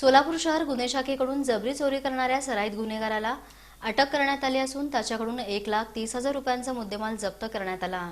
सोलापूर शहर गुन्हे शाखेकडून जबरी चोरी करणाऱ्या सराईत गुन्हेगाराला अटक करण्यात आली असून त्याच्याकडून एक लाख तीस हजार रुपयांचा मुद्देमाल जप्त करण्यात आला.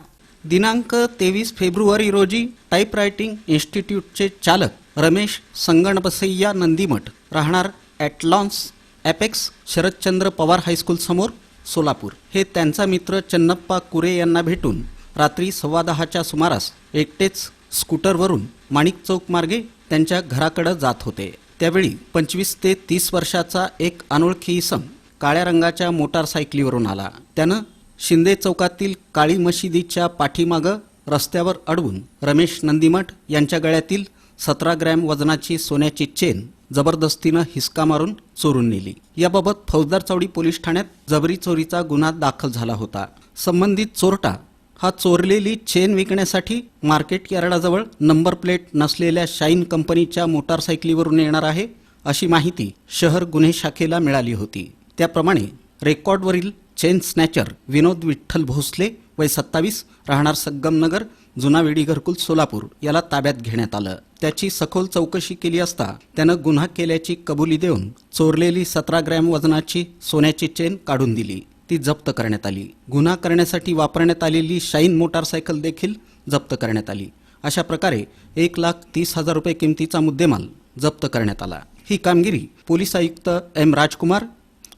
दिनांक तेवीस फेब्रुवारी रोजी टाईपरायटिंग इन्स्टिट्यूटचे चालक रमेश संगणबसय्या नंदीमठ राहणार ॲटलॉन्स ॲपेक्स शरदचंद्र पवार हायस्कूल समोर सोलापूर. हे त्यांचा मित्र चन्नप्पा कुरे यांना भेटून रात्री सव्वा दहाच्या सुमारास एकटेच स्कूटरवरून माणिक चौक मार्गे त्यांच्या घराकडे जात होते. त्यावेळी पंचवीस ते तीस वर्षाचा एक अनोळखी इसम काळ्या रंगाच्या मोटारसायकलीवरून आला. त्यानं शिंदे चौकातील काळी मशिदीच्या पाठीमागं रस्त्यावर अडवून रमेश नंदीमठ यांच्या गळ्यातील सतरा ग्रॅम वजनाची सोन्याची चेन जबरदस्तीनं हिसका मारून चोरून नेली. याबाबत फौजदार चौडी पोलीस ठाण्यात जबरी चोरीचा गुन्हा दाखल झाला होता. संबंधित चोरटा हा चोरलेली चेन विकण्यासाठी मार्केट यार्डाजवळ नंबर प्लेट नसलेल्या शाईन कंपनीच्या मोटारसायकलीवरून येणार आहे अशी माहिती शहर गुन्हे शाखेला मिळाली होती. त्याप्रमाणे रेकॉर्डवरील चेन स्नॅचर विनोद विठ्ठल भोसले वय सत्तावीस राहणार सग्गमनगर जुना वेडी घरकुल सोलापूर याला ताब्यात घेण्यात आलं. त्याची सखोल चौकशी केली असता त्यानं गुन्हा केल्याची कबुली देऊन चोरलेली सतरा ग्रॅम वजनाची सोन्याची चेन काढून दिली. ती जप्त करण्यात आली. गुन्हा करण्यासाठी वापरण्यात आलेली शाईन मोटारसायकल देखील जप्त करण्यात आली. अशा प्रकारे एक लाख तीस हजार रुपये किमतीचा मुद्देमाल जप्त करण्यात आला. ही कामगिरी पोलीस आयुक्त एम राजकुमार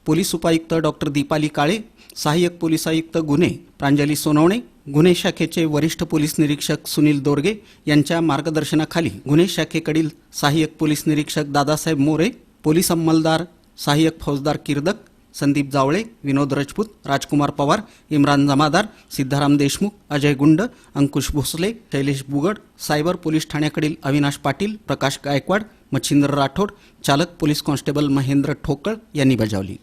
पोलीस उपायुक्त डॉक्टर दीपाली काळे सहाय्यक पोलीस आयुक्त गुन्हे प्रांजली सोनवणे गुन्हे शाखेचे वरिष्ठ पोलीस निरीक्षक सुनील दोरगे यांच्या मार्गदर्शनाखाली गुन्हे शाखेकडील सहाय्यक पोलीस निरीक्षक दादासाहेब मोरे पोलीस अंमलदार सहाय्यक फौजदार किर्दक संदीप जावळे विनोद राजपूत राजकुमार पवार इम्रान जमादार सिद्धाराम देशमुख अजय गुंड अंकुश भोसले शैलेश बुगड सायबर पोलीस ठाण्याकडील अविनाश पाटील प्रकाश गायकवाड मच्छिंद्र राठोड चालक पोलीस कॉन्स्टेबल महेंद्र ठोकळ यांनी बजावली.